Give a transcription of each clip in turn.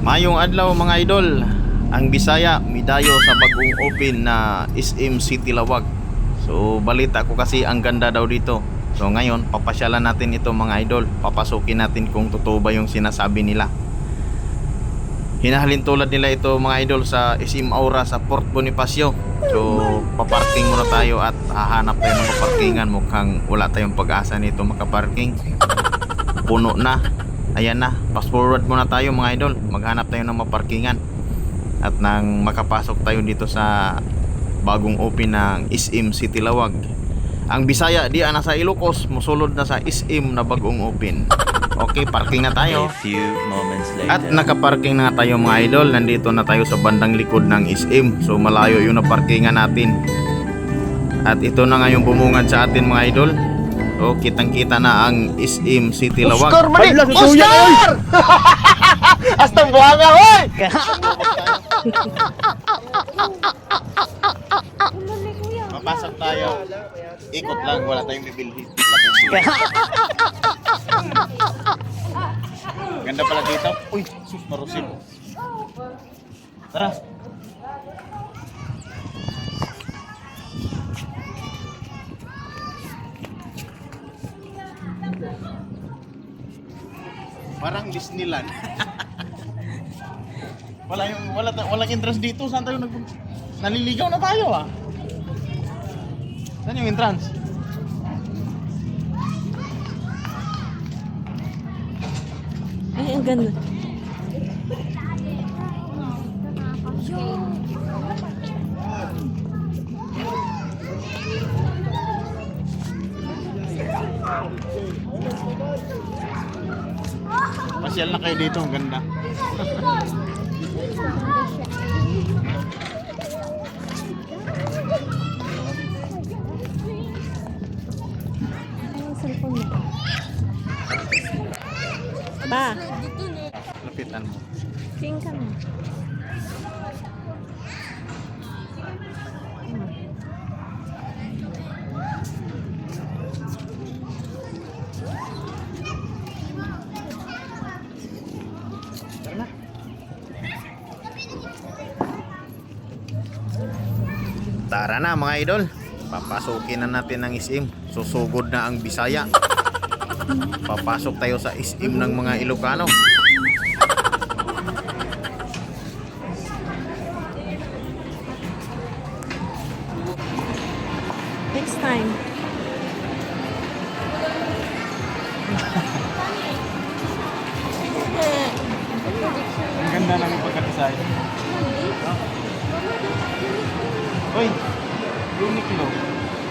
Mayong adlaw mga idol, ang Bisaya midayo sa bagong open na SM City Lawag. So balita ko kasi ang ganda daw dito. So ngayon papasyalan natin ito mga idol. Papasukin natin kung totoo ba yung sinasabi nila. Hinahalin tulad nila ito mga idol sa SM Aura sa Port Bonifacio. So paparking muna tayo at hahanap tayo ng paparkingan. Mukhang wala tayong pag-asa nito makaparking. Puno na. Ayan na, fast forward muna tayo mga idol. Maghanap tayo ng maparkingan. At nang makapasok tayo dito sa bagong open ng SM City Lawag. Ang Bisaya di ana sa Ilocos, musulod na sa SM na bagong open. Okay, parking na tayo. At nakaparking na tayo mga idol. Nandito na tayo sa bandang likod ng SM. So malayo yung naparkingan natin. At ito na nga yung bumungad sa atin mga idol. So kitang kita na ang SM City Lawag. Oscar mali! Oscar! Hasta buhanga, hoy! Papasok tayo. Ikot lang, wala tayong bibilhin. Ganda pala dito. Uy, sus marusin. Tara. Parang Disneyland. wala yung wala walang entrance dito. Saan tayo nag Naliligaw na tayo ah. Saan yung entrance? Ay, ang ganda. Pasyal na kayo dito, ang ganda. Mo. Ba, Lapitan mo. king ka na. Tara na mga idol. Papasukin na natin ang SM. Susugod na ang Bisaya. Papasok tayo sa SM ng mga Ilocano. Next time. Ang ganda ng pagkadesign. Uy, Uniqlo.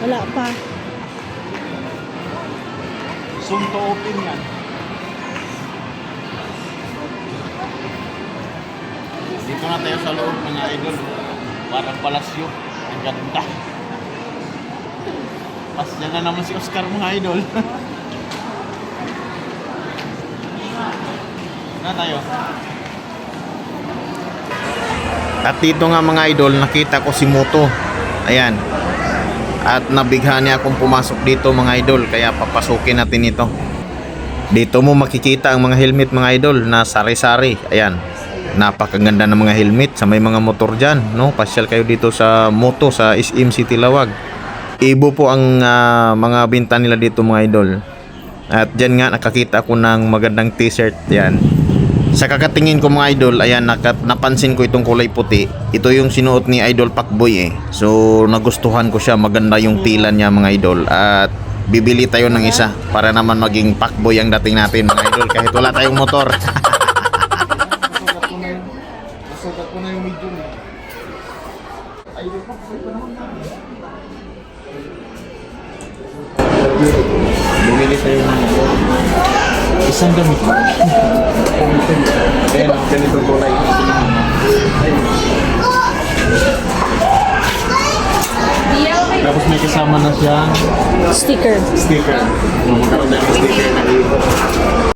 Wala pa. Soon to open yan. Dito na tayo sa loob mga idol. Parang palasyo. Ang ganda. Pasya na naman si Oscar mga idol. na tayo. At dito nga mga idol, nakita ko si Moto. Ayan. At nabighan niya akong pumasok dito mga idol, kaya papasukin natin ito. Dito mo makikita ang mga helmet mga idol na sari-sari. Ayan. Napakaganda ng mga helmet sa may mga motor dyan. No? Pasyal kayo dito sa Moto sa SM City Lawag. Ibo po ang ah, mga binta nila dito mga idol. At dyan nga nakakita ko ng magandang t-shirt. Yan. Sa kakatingin ko mga idol, ayan, nakat, napansin ko itong kulay puti. Ito yung sinuot ni Idol Pacboy eh. So, nagustuhan ko siya. Maganda yung tila niya mga idol. At bibili tayo ng isa para naman maging Pacboy ang dating natin mga idol. Kahit wala tayong motor. Bumili tayo ng isang damit. Ayan, ang ganitong kulay. Tapos may kasama na siyang Sticker. sticker. Magkaroon tayo ng sticker na